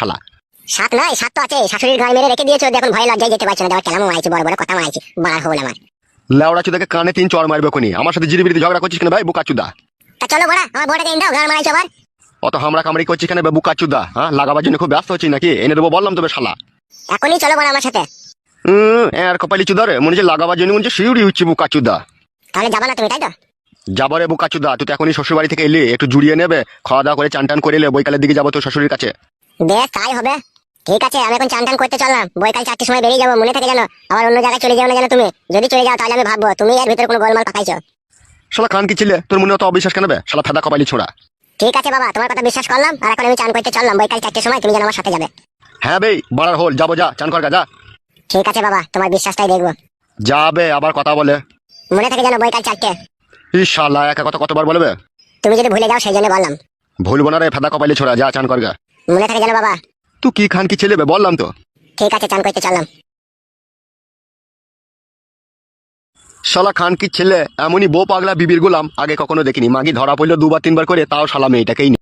শালা সাত নয় সাত তো আছে শাশুড়ির গায়ে মেরে রেখে দিয়েছ দেখুন ভয় লজ্জায় যেতে পারছ না। কেলাম মাইছি বড় বড় কথা বার হব আমার। লেওড়া চুদাকে কানে তিন চড় মারবে কোনি। আমার সাথে জিরিবিরিতে ঝগড়া করছিস কেন ভাই? বুকা চুদা। তা চলো বড়া আমার বড়টাকে এনে দাও গান মারাইছো আবার। অত হামরা কামড়ি করছিস কেন বুকা চুদা? হ্যাঁ লাগাবার জন্য খুব ব্যস্ত হচ্ছিস নাকি? এনে দেবো বললাম তবে শালা এখনই চলো বড়া আমার সাথে। হুম আর কপালি চুদারে মনে হচ্ছে লাগাবার জন্য মনে হচ্ছে শিউরি হচ্ছে বুকা চুদা। তাহলে যাবা না তুমি তাই তো? যাব রে বুকা চুদা তুই তো এখনই শ্বশুর বাড়ি থেকে এলি একটু জুড়িয়ে নেবে খাওয়া দাওয়া করে চান টান করে এলে বৈকালের দিকে যাব তোর শ্বশুরের কাছে। বেশ তাই হবে। ঠিক আছে আমি এখন চান টান করতে চললাম। বইকাল চারটির সময় বেরিয়ে যাব মনে থেকে জানো আবার অন্য জায়গায় চলে যাও না জানো তুমি। যদি চলে যাও তাহলে আমি ভাববো তুমি এর ভিতরে কোনো গোলমাল পাকাইছো। শালা খান কি ছিলে? তোর মনে অত অবিশ্বাস কেন বে? শালা ফেদা কপালি ছোড়া। ঠিক আছে বাবা তোমার কথা বিশ্বাস করলাম আর এখন আমি চান করতে চললাম। বইকাল চারটির সময় তুমি যেন আমার সাথে যাবে। হ্যাঁ বেই বাড়ার হোল যাব যা চান কর যা। ঠিক আছে বাবা তোমার বিশ্বাসটাই দেখব। যাবে আবার কথা বলে। মনে থাকে যেন বইকাল চারটে। ই শালা একা কথা কতবার বলবে? তুমি যদি ভুলে যাও সেই জন্য বললাম। ভুলবো না রে ফেদা কপালি ছোড়া যা চান কর গা। মনে থাকে যেন বাবা। তুই কি খান কি ছেলে বে? বললাম তো। ঠিক আছে চান করতে চললাম। শালা খান কি ছেলে এমনই বউ পাগলা বিবির গোলাম আগে কখনো দেখিনি। মাগি ধরা পড়ল দুবার তিনবার করে তাও শালা মেয়েটাকেই